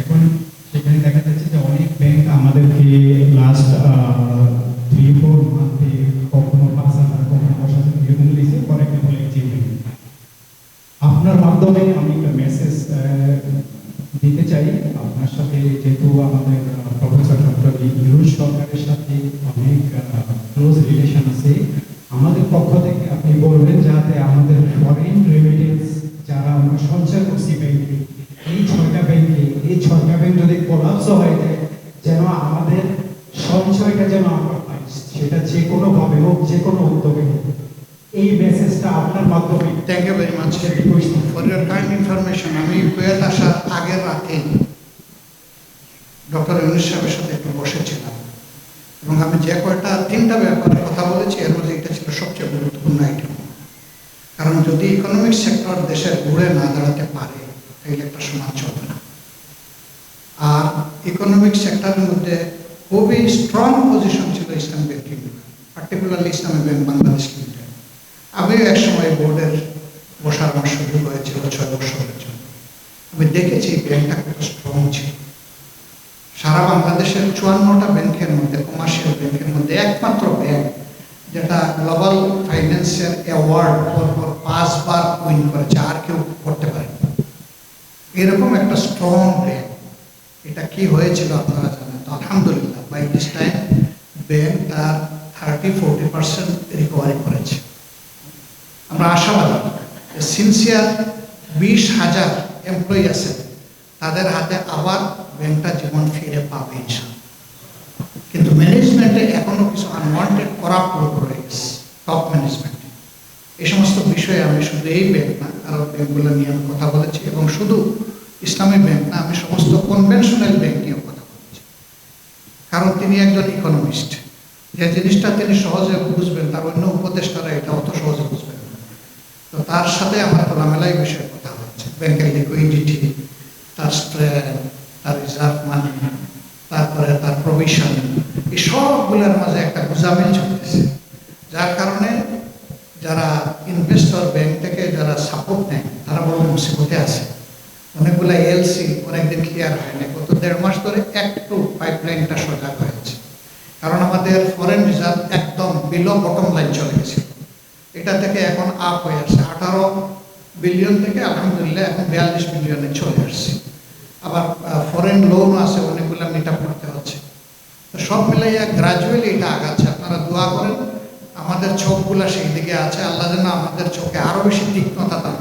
এখন সেখানে দেখা চাই। আপনার সাথে যেহেতু আমাদের প্রফেসর ডক্টর সরকারের সাথে অনেক ক্লোজ রিলেশন আছে। আমাদের পক্ষ থেকে আপনি বলবেন যাতে আমাদের ফরেন রেমিটেন্স সঞ্চয়টা যেন আমরা পাই। সেটা যে কোনো ভাবে হোক যে কোনো উদ্যোগে হোক। এই মেসেজটা আপনার মাধ্যমে thank you very much for your kind information আমি কুয়েত আসার আগের রাতে ডক্টর ইউনুস সাহেবের সাথে একটু বসেছিলাম। এবং আমি যে কয়টা তিনটা ব্যাপারে কথা বলেছি এর মধ্যে এটা ছিল সবচেয়ে গুরুত্বপূর্ণ আইটেম কারণ যদি ইকোনমিক সেক্টর দেশের ঘুরে না দাঁড়াতে পারে তাহলে একটা সমাজ চলবে না। আর ইকোনমিক সেক্টরের মধ্যে খুবই স্ট্রং পজিশন ছিল Islam banking particularly Islami Bank Bangladesh Limited আমিও এক সময় বোর্ডের বসার আমার সুযোগ হয়েছিল, ছয় বছরের জন্য। আমি দেখেছি ব্যাংকটা কত স্ট্রং ছিল। সারা বাংলাদেশের চুয়ান্নটা ব্যাংকের মধ্যে কমার্শিয়াল ব্যাংকের মধ্যে একমাত্র ব্যাংক, যেটা গ্লোবাল ফাইন্যান্সের অ্যাওয়ার্ড পরপর পাঁচবার উইন করেছে, আর কেউ করতে পারে এরকম একটা স্ট্রং ব্যাংক। এটা কি হয়েছিল আপনারা জানেন? আলহামদুলিল্লাহ বাই দিস টাইম ব্যাংক তার থার্টি ফোরটি পার্সেন্ট রিকভারি করেছে। আমরা আশাবাদী সিনসিয়ার বিশ হাজার এমপ্লয়ি আছে তাদের হাতে আবার ব্যাংকটা জীবন ফিরে পাবে কিন্তু ম্যানেজমেন্টে এখনও কিছু আনওয়ান্টেড করাপ্ট লোক টপ ম্যানেজমেন্টে এই সমস্ত বিষয়ে আমি শুধু এই ব্যাংক না, আরও ব্যাংকগুলো নিয়ে আমি কথা বলেছি, এবং শুধু ইসলামী ব্যাংক না, আমি সমস্ত কনভেনশনাল ব্যাংক নিয়েও কারণ তিনি একজন ইকোনমিস্ট যে জিনিসটা তিনি সহজে বুঝবেন, তার অন্য উপদেষ্টারা এটা অত সহজে বুঝবেন না। তো তার সাথে আমার খোলামেলাই বিষয়ে কথা হচ্ছে। ব্যাংকের লিকুইডিটি তার তার রিজার্ভ মানি তারপরে তার প্রভিশন এই সবগুলোর মাঝে একটা গুজামিল চলতেছে। যার কারণে যারা ইনভেস্টর ব্যাংক থেকে যারা সাপোর্ট নেয়, তারা বড় মুসিবতে আছে। অনেকগুলো এলসি অনেকদিন ক্লিয়ার হয়নি। গত দেড় মাস ধরে হয়েছে কারণ আমাদের ফরেন রিজার্ভ একদম বিলো বটম লাইন চলে গেছে। এটা থেকে এখন আপ হয়ে আসছে। আঠারো বিলিয়ন থেকে আলহামদুলিল্লাহ এখন বিয়াল্লিশ বিলিয়নে চলে আসছে। আবার ফরেন লোনও আছে, অনেকগুলো মিট আপ করতে হচ্ছে। তো সব মিলাইয়া গ্রাজুয়ালি এটা আগাচ্ছে। আপনারা দোয়া করেন, আমাদের চোখগুলা সেই দিকে আছে। আল্লাহ যেন আমাদের চোখে আরও বেশি তীক্ষ্ণতা দান